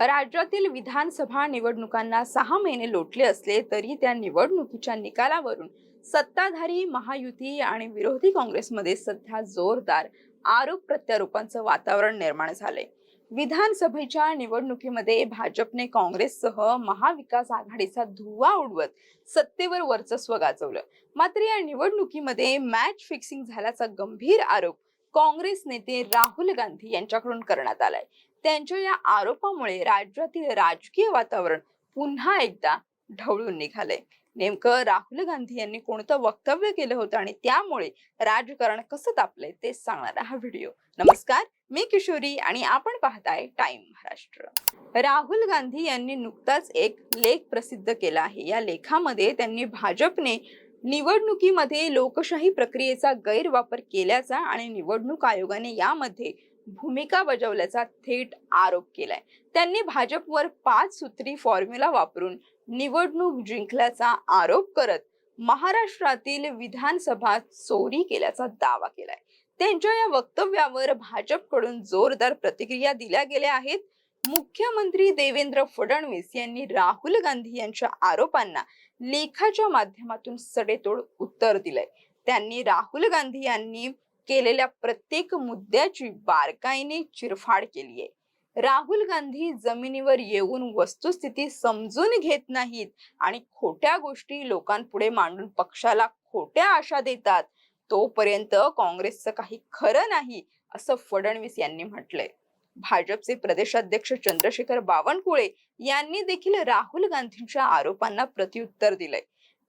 राज्यातील विधानसभा निवडणुकांना सहा महिने लोटले असले तरी त्या निवडणुकीच्या निकालावरून सत्ताधारी महायुती आणि विरोधी काँग्रेसमध्ये सध्या जोरदार आरोप प्रत्यारोपांचं वातावरण निर्माण झालंय. विधानसभेच्या निवडणुकीमध्ये भाजपने काँग्रेससह महाविकास आघाडीचा धुव्वा उडवत सत्तेवर वर्चस्व गाजवलं. मात्र या निवडणुकीमध्ये मॅच फिक्सिंग झाल्याचा गंभीर आरोप काँग्रेस नेते राहुल गांधी यांच्याकडून करण्यात आलाय. त्यांच्या या आरोपामुळे राज्यातील राजकीय वातावरण पुन्हा एकदा ढवळून निघाले नेमकं राहुल गांधी यांनी कोणतं वक्तव्य केलं होतं आणि त्यामुळे राजकारण कसं तापलंय ते सांगणारा हा व्हिडिओ. नमस्कार मी किशोरी आणि आपण पाहताय टाइम महाराष्ट्र. राहुल गांधी यांनी नुकताच एक लेख प्रसिद्ध केला आहे. या लेखामध्ये त्यांनी भाजपने निवडणुकीमध्ये लोकशाही प्रक्रियेचा गैरवापर केल्याचा आणि निवडणूक आयोगाने यामध्ये भूमिका बजावल्याचा थेट आरोप केलाय. त्यांनी भाजपवर पाच सूत्री फॉर्म्युला वापरून निवडणूक जिंकल्याचा आरोप करत महाराष्ट्रातील विधानसभा चोरी केल्याचा दावा केलाय. त्यांच्या या वक्तव्यावर भाजपकडून जोरदार प्रतिक्रिया दिल्या गेल्या आहेत. मुख्यमंत्री देवेंद्र फडणवीस यांनी राहुल गांधी यांच्या आरोपांना लेखाच्या माध्यमातून सडेतोड उत्तर दिलंय. त्यांनी राहुल गांधी यांनी केलेल्या प्रत्येक मुद्द्याची बारकाईने चिरफाड केली आहे राहुल गांधी जमिनीवर येऊन वस्तुस्थिती समजून घेत नाहीत आणि खोट्या गोष्टी लोकांपुढे मांडून पक्षाला खोट्या आशा देतात तोपर्यंत काँग्रेसचं काही खरं नाही असं फडणवीस यांनी म्हटलंय. भाजपचे प्रदेशाध्यक्ष चंद्रशेखर बावनकुळे यांनी देखील राहुल गांधींच्या आरोपांना प्रत्युत्तर दिलंय.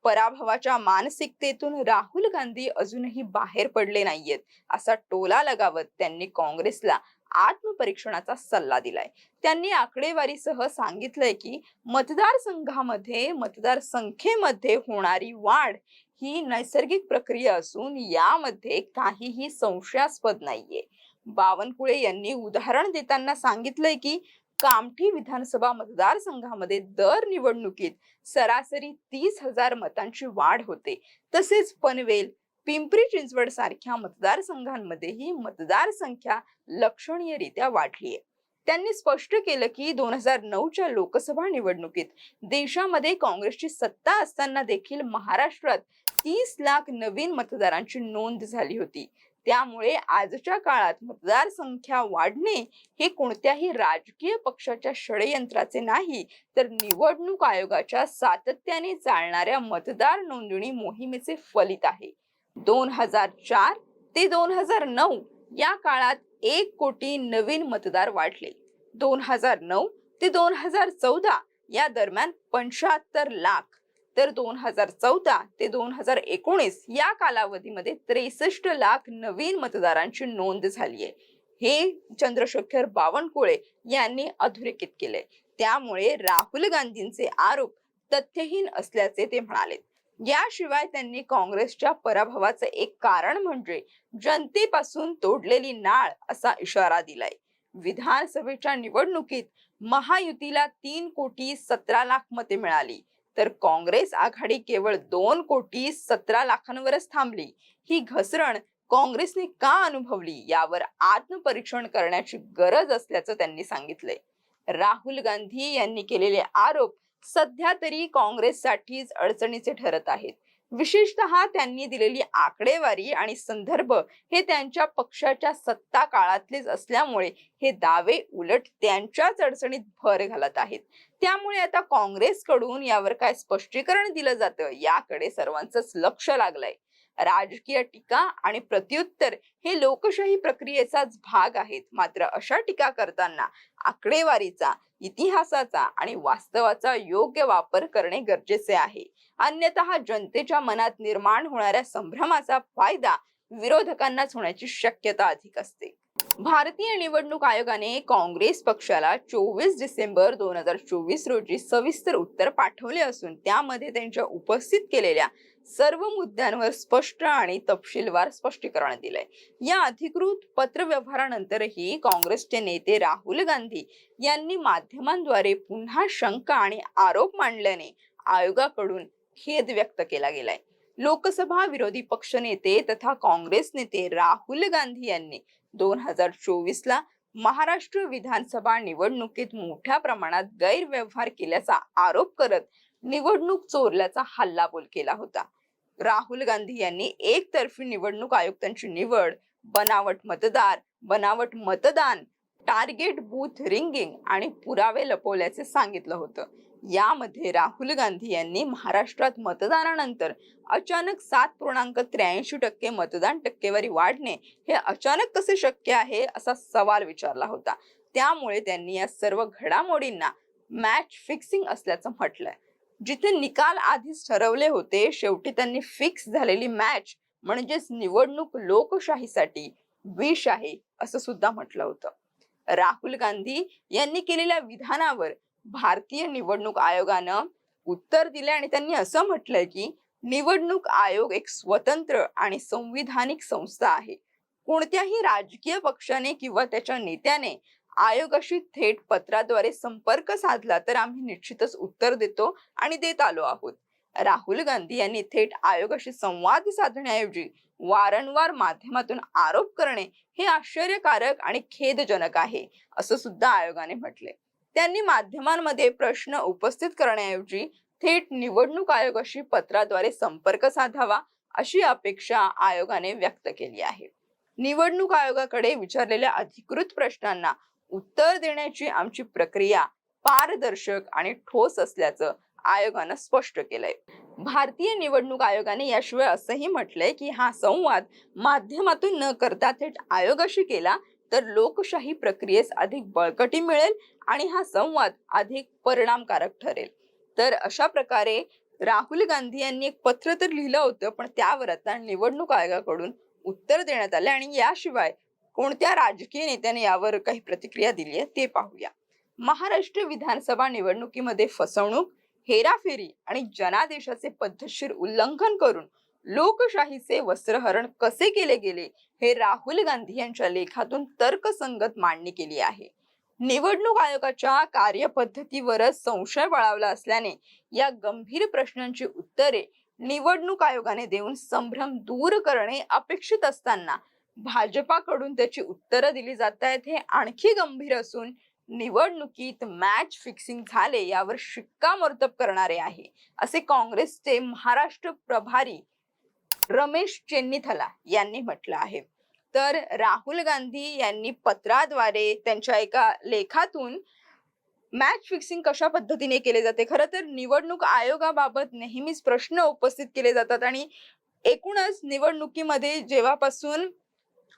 पराभवाच्या मानसिकतेतून राहुल गांधी अजूनही बाहेर पडले नाहीयेत असा टोला लगावत त्यांनी काँग्रेसला आत्मपरीक्षणाचा सल्ला दिलाय. त्यांनी आकडेवारीसह सांगितलंय की मतदारसंघामध्ये मतदार संख्येमध्ये होणारी वाढ ही नैसर्गिक प्रक्रिया असून यामध्ये काहीही संशयास्पद नाहीये. बावनकुळे यांनी उदाहरण देताना सांगितलंय की कामठी विधानसभा मतदारसंघामध्ये दर निवडणुकीत सरासरी तीस हजार मतांची वाढ होते. तसेच पनवेल पिंपरी चिंचवड सारख्या मतदारसंघांमध्येही मतदार संख्या लक्षणीयरित्या वाढली आहे. त्यांनी स्पष्ट केलं की दोन हजार नऊच्या लोकसभा निवडणुकीत देशामध्ये काँग्रेसची सत्ता असताना देखील महाराष्ट्रात तीस लाख नवीन मतदारांची नोंद झाली होती. त्यामुळे आजच्या काळात मतदार संख्या वाढणे हे कोणत्याही राजकीय पक्षाच्या षडयंत्राचे नाही तर निवडणूक आयोगाच्या सातत्याने चालणाऱ्या मतदार नोंदणी मोहिमेचे फलित आहे. दोन हजार चार ते दोन हजार नऊ या काळात एक कोटी नवीन मतदार वाढले. दोन हजार नऊ ते दोन हजार चौदा या दरम्यान पंच्याहत्तर लाख तर दोन हजार चौदा ते दोन हजार एकोणीस या कालावधीमध्ये त्रेसष्ट लाख नवीन मतदारांची नोंद झाली आहे. हे चंद्रशेखर बावनकुळे यांनी अधोरेखित केले त्यामुळे राहुल गांधींचे आरोप तथ्यहीन असल्याचे ते म्हणाले. याशिवाय त्यांनी काँग्रेसच्या पराभवाचं एक कारण म्हणजे जनतेपासून तोडलेली नाळ असा इशारा दिलाय. विधानसभेच्या निवडणुकीत महायुतीला तीन कोटी सतरा लाख मते मिळाली. तर काँग्रेस आघाडी केवळ दोन कोटी सतरा लाखांवरच थांबली. ही घसरण काँग्रेसने का अनुभवली यावर आत्मपरीक्षण करण्याची गरज असल्याचं त्यांनी सांगितलंय. राहुल गांधी यांनी केलेले आरोप सध्या तरी काँग्रेससाठीच अडचणीचे ठरत आहेत. विशेषतः त्यांनी दिलेली आकडेवारी आणि संदर्भ हे त्यांच्या पक्षाच्या सत्ता काळातलेच असल्यामुळे हे दावे उलट त्यांच्याच अडचणीत भर घालत आहेत. त्यामुळे आता काँग्रेसकडून यावर काय स्पष्टीकरण दिलं जातं याकडे सर्वांचंच लक्ष लागलंय. राजकीय टीका आणि प्रत्युत्तर हे लोकशाही प्रक्रियेचाच भाग आहेत. मात्र अशा टीका करताना आकडेवारीचा इतिहासाचा आणि वास्तवाचा योग्य वापर करणे गरजेचे आहे. अन्यथा जनतेच्या मनात निर्माण होणाऱ्या संभ्रमाचा फायदा विरोधकांनाच होण्याची शक्यता अधिक असते. भारतीय निवडणूक आयोगाने काँग्रेस पक्षाला चोवीस डिसेंबर दोन हजार चोवीस रोजी सविस्तर उत्तर पाठवले असून त्यामध्ये त्यांच्या उपस्थित केलेल्या सर्व मुद्द्यांवर स्पष्ट आणि तपशीलवार स्पष्टीकरण दिलंय. या अधिकृत पत्रव्यवहारानंतरही काँग्रेसचे नेते राहुल गांधी यांनी माध्यमांद्वारे पुन्हा शंका आणि आरोप मांडल्याने आयोगाकडून खेद व्यक्त केला गेलाय. लोकसभा विरोधी पक्षनेते तथा काँग्रेस नेते राहुल गांधी यांनी दोन हजार चोवीस ला महाराष्ट्र विधानसभा निवडणुकीत मोठ्या प्रमाणात गैरव्यवहार केल्याचा आरोप करत निवडणूक चोरल्याचा हल्लाबोल केला होता. राहुल गांधी यांनी एकतर्फी निवडणूक आयुक्तांची निवड बनावट मतदार बनावट मतदान टार्गेट बूथ रिंगिंग आणि पुरावे लपवल्याचे सांगितलं होतं. यामध्ये राहुल गांधी यांनी महाराष्ट्रात मतदानानंतर अचानक सात पूर्णांक त्र्याऐंशी टक्के मतदान टक्केवारी वाढणे हे अचानक कसे शक्य आहे असा सवाल विचारला होता. त्यामुळे त्यांनी या सर्व घडामोडींना मॅच फिक्सिंग असल्याचं म्हटलंय. जिथे निकाल आधीच ठरवले होते शेवटी त्यांनी फिक्स झालेली मॅच म्हणजेच निवडणूक लोकशाहीसाठी विष आहे असं सुद्धा म्हटलं होतं. राहुल गांधी यांनी केलेल्या विधानावर भारतीय निवडणूक आयोगानं उत्तर दिले आणि त्यांनी असं म्हटलंय की निवडणूक आयोग एक स्वतंत्र आणि संविधानिक संस्था आहे. कोणत्याही राजकीय पक्षाने किंवा त्याच्या नेत्याने आयोगाशी थेट पत्राद्वारे संपर्क साधला तर आम्ही निश्चितच उत्तर देतो आणि देत आलो आहोत. राहुल गांधी यांनी थेट आयोगाशी संवाद साधण्याऐवजी वारंवार माध्यमातून आरोप करणे हे आश्चर्यकारक आणि खेदजनक आहे असं सुद्धा आयोगाने म्हटले त्यांनी माध्यमांमध्ये प्रश्न उपस्थित करण्याऐवजी थेट निवडणूक आयोगाशी पत्राद्वारे संपर्क साधावा अशी अपेक्षा आयोगाने व्यक्त केली आहे. निवडणूक आयोगाकडे विचारलेल्या अधिकृत प्रश्नांना उत्तर देण्याची आमची प्रक्रिया पारदर्शक आणि ठोस असल्याचं आयोगानं स्पष्ट केलंय. भारतीय निवडणूक आयोगाने याशिवाय असंही म्हटलंय की हा संवाद माध्यमातून न करता थेट आयोगाशी केला तर लोकशाही प्रक्रियेस अधिक बळकटी मिळेल आणि हा संवाद अधिक परिणामकारक ठरेल. तर अशा प्रकारे राहुल गांधी यांनी एक पत्र तर लिहिलं होतं पण त्यावर आता निवडणूक आयोगाकडून उत्तर देण्यात आले आणि याशिवाय कोणत्या राजकीय नेत्याने यावर काही प्रतिक्रिया दिली आहे ते पाहूया. महाराष्ट्र विधानसभा निवडणुकीमध्ये फसवणूक हेराफेरी आणि जनादेशाचे पद्धतशीर उल्लंघन करून लोकशाहीचे वस्त्रहरण कसे केले गेले हे राहुल गांधी यांच्या लेखातून तर्कसंगत मांडणी केली आहे. निवडणूक आयोगाच्या कार्यपद्धतीवरच संशय बळावला असल्याने या गंभीर प्रश्नांची उत्तरे निवडणूक आयोगाने देऊन संभ्रम दूर करणे अपेक्षित असताना भाजपाकडून त्याची उत्तरं दिली जात आहेत हे आणखी गंभीर असून निवडणुकीत मॅच फिक्सिंग झाले यावर शिक्कामोर्तब करणारे आहे असे काँग्रेसचे महाराष्ट्र प्रभारी रमेश चेन्नीथला यांनी म्हटलं आहे. तर राहुल गांधी यांनी पत्राद्वारे त्यांच्या एका लेखातून मॅच फिक्सिंग कशा पद्धतीने केले जाते? खरं तर निवडणूक आयोगाबाबत नेहमीच प्रश्न उपस्थित केले जातात आणि एकूणच निवडणुकीमध्ये जेव्हापासून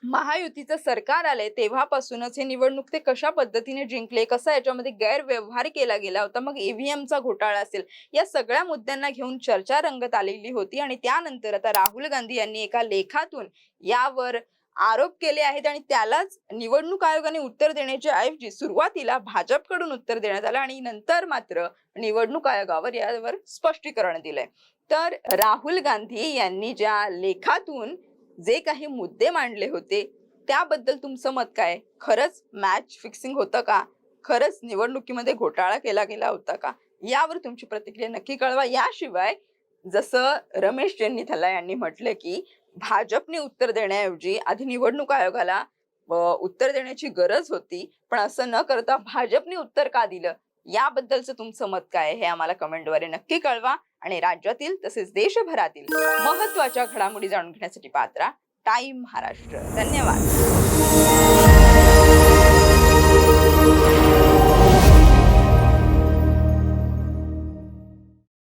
महायुतीचं सरकार आलंय तेव्हापासूनच हे निवडणूक ते कशा पद्धतीने जिंकले? कसा याच्यामध्ये गैरव्यवहार केला गेला होता? मग ईव्हीएमचा घोटाळा असेल या सगळ्या मुद्द्यांना घेऊन चर्चा रंगत आलेली होती आणि त्यानंतर आता राहुल गांधी यांनी एका लेखातून यावर आरोप केले आहेत आणि त्यालाच निवडणूक आयोगाने उत्तर देण्याच्या ऐवजी सुरुवातीला भाजपकडून उत्तर देण्यात आलं आणि नंतर मात्र निवडणूक आयोगावर यावर स्पष्टीकरण दिलंय. तर राहुल गांधी यांनी ज्या लेखातून जे काही मुद्दे मांडले होते त्याबद्दल तुमचं मत काय? खरंच मॅच फिक्सिंग होतं का? खरंच निवडणुकीमध्ये घोटाळा केला गेला होता का? यावर तुमची प्रतिक्रिया नक्की कळवा. याशिवाय जसं रमेश चेन्नीथला यांनी म्हटलं की भाजपने उत्तर देण्याऐवजी आधी निवडणूक आयोगाला उत्तर देण्याची गरज होती. पण असं न करता भाजपने उत्तर का दिलं? याबद्दलचं तुमचं मत काय हे आम्हाला कमेंटद्वारे नक्की कळवा आणि राज्यातील तसेच देशभरातील महत्त्वाच्या घडामोडी जाणून घेण्यासाठी पात्रा टाइम महाराष्ट्र. धन्यवाद.